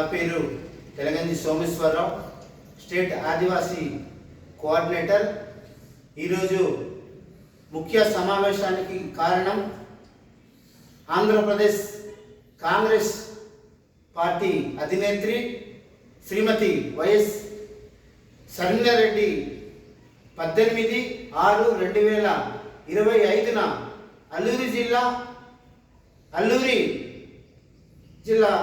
నా పేరు Telangana Someswararao state Adivasi coordinator. ఈరోజు ముఖ్య సమావేశానికి కారణం ఆంధ్రప్రదేశ్ కాంగ్రెస్ పార్టీ అధినేత్రి శ్రీమతి వైఎస్ శరణ్యారెడ్డి పద్దెనిమిది ఆరు రెండు వేల ఇరవై ఐదున అల్లూరి జిల్లా అల్లూరి జిల్లా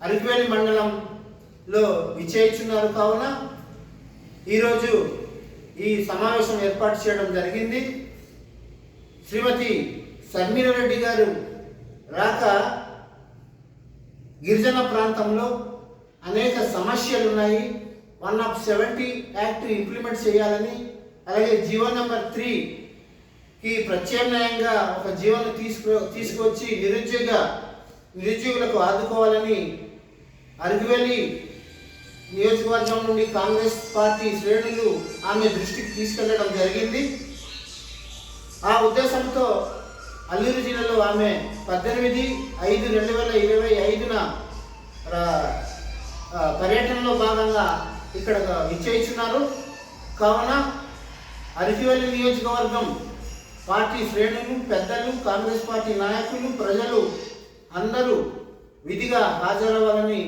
అరకువేలి మండలంలో విచేయించున్నారు కావున ఈరోజు ఈ సమావేశం ఏర్పాటు చేయడం జరిగింది. శ్రీమతి శర్మిల రెడ్డి గారు రాక గిరిజన ప్రాంతంలో అనేక సమస్యలు ఉన్నాయి one of seventy act implement చేయాలని అలాగే జీవో నెంబర్ త్రీకి ప్రత్యామ్నాయంగా ఒక జీవోను తీసుకు తీసుకువచ్చి నిరుద్యోగ నిరుద్యోగులకు ఆదుకోవాలని అరకువేలి నియోజకవర్గం నుండి కాంగ్రెస్ పార్టీ శ్రేణులు ఆమె దృష్టికి తీసుకెళ్ళడం జరిగింది. ఆ ఉద్దేశంతో అల్లూరు జిల్లాలో ఆమె పద్దెనిమిది ఐదు రెండు వేల ఇరవై ఐదున పర్యటనలో భాగంగా ఇక్కడ విచ్చేయించున్నారు కావున అరకివల్లి నియోజకవర్గం పార్టీ శ్రేణులు పెద్దలు కాంగ్రెస్ పార్టీ నాయకులు ప్రజలు అందరూ విధిగా హాజరవ్వాలని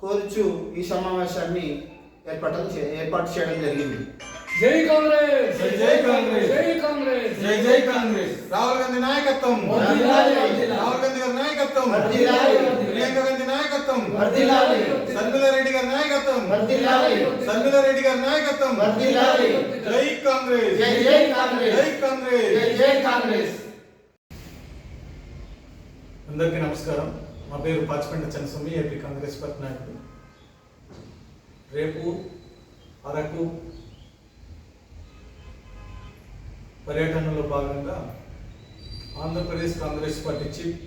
కోరుచు ఈ సమావేశాన్ని ఏర్పాటు ఏర్పాటు చేయడం జరిగింది. జై కాంగ్రెస్! జై జై కాంగ్రెస్. జై కాంగ్రెస్! జై జై కాంగ్రెస్! రాహుల్ గాంధీ నాయకత్వం! వర్ధిల్లాలి. రాహుల్ గాంధీ గారి నాయకత్వం! వర్ధిల్లాలి. ప్రియాంక గాంధీ నాయకత్వం! వర్ధిల్లాలి. శర్మిల రెడ్డి గారి నాయకత్వం! వర్ధిల్లాలి. శర్మిల రెడ్డి గారి నాయకత్వం! వర్ధిల్లాలి. జై కాంగ్రెస్! జై జై కాంగ్రెస్! జై కాంగ్రెస్! జై జై కాంగ్రెస్! అందరికీ నమస్కారం. మా పేరు Pachipenta Chandraswamy AP Congress party నాయకుడు. రేపు అరకు పర్యటనలో భాగంగా Andhra Pradesh Congress party chief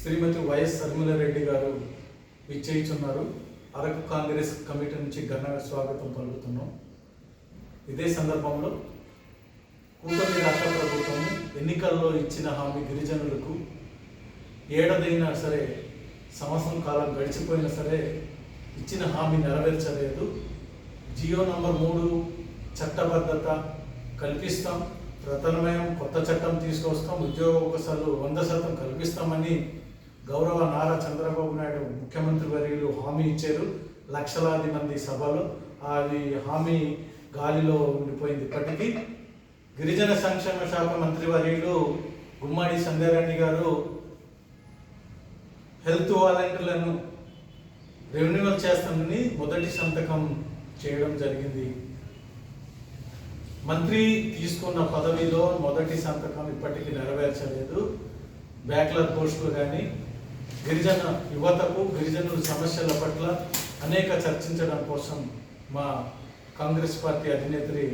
Shrimati YS Reddy garu విచ్చేయిచున్నారు. Araku Congress committee నుంచి ఘన స్వాగతం పలుకుతున్నాం. ఇదే సందర్భంలో కూటమి రాష్ట్ర ప్రభుత్వం ఎన్నికల్లో ఇచ్చిన హామీ గిరిజనులకు ఏడదైనా సరే సంవత్సరం కాలం గడిచిపోయినా సరే ఇచ్చిన హామీ నెరవేర్చలేదు. జియో నంబర్ మూడు చట్టబద్ధత కల్పిస్తాం. ప్రధానమయం కొత్త చట్టం తీసుకొస్తాం. ఉద్యోగ అవకాశాలు వంద శాతం కల్పిస్తామని గౌరవ నారా చంద్రబాబు నాయుడు ముఖ్యమంత్రి వర్యులు హామీ ఇచ్చారు. లక్షలాది మంది సభలో అది హామీ గాలిలో ఉండిపోయింది ఇప్పటికీ. గిరిజన సంక్షేమ శాఖ మంత్రి వర్యులు గుమ్మడి సంధ్యారాణి గారు హెల్త్ వాలంటీర్లను రెన్యువల్ చేస్తామని మొదటి సంతకం చేయడం జరిగింది. మంత్రి తీసుకున్న పదవిలో మొదటి సంతకం ఇప్పటికీ నెరవేర్చలేదు. బ్యాక్లర్ పోస్టులు కానీ గిరిజన యువతకు గిరిజనుల సమస్యల పట్ల అనేక చర్చించడం కోసం మా కాంగ్రెస్ పార్టీ అధినేత్రి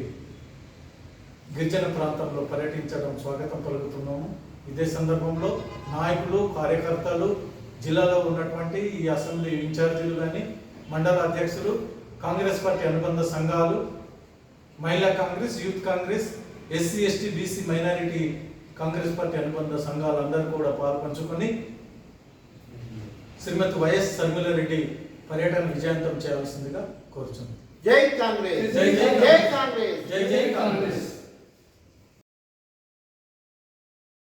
గిరిజన ప్రాంతంలో పర్యటించడం స్వాగతం పలుకుతున్నాము. ఇదే సందర్భంలో నాయకులు కార్యకర్తలు జిల్లాలో ఉన్నటువంటి ఈ అసెంబ్లీ ఇన్ఛార్జీలు కానీ మండల అధ్యక్షులు కాంగ్రెస్ పార్టీ అనుబంధ సంఘాలు మహిళా Congress youth Congress SC ST BC minority Congress party అనుబంధ సంఘాలందరూ కూడా పాల్పంచుకొని శ్రీమతి వైఎస్ రెడ్డి పర్యటన విజయవంతం చేయాల్సిందిగా కోరుచున్నాను జై కాంగ్రెస్. జై జై జై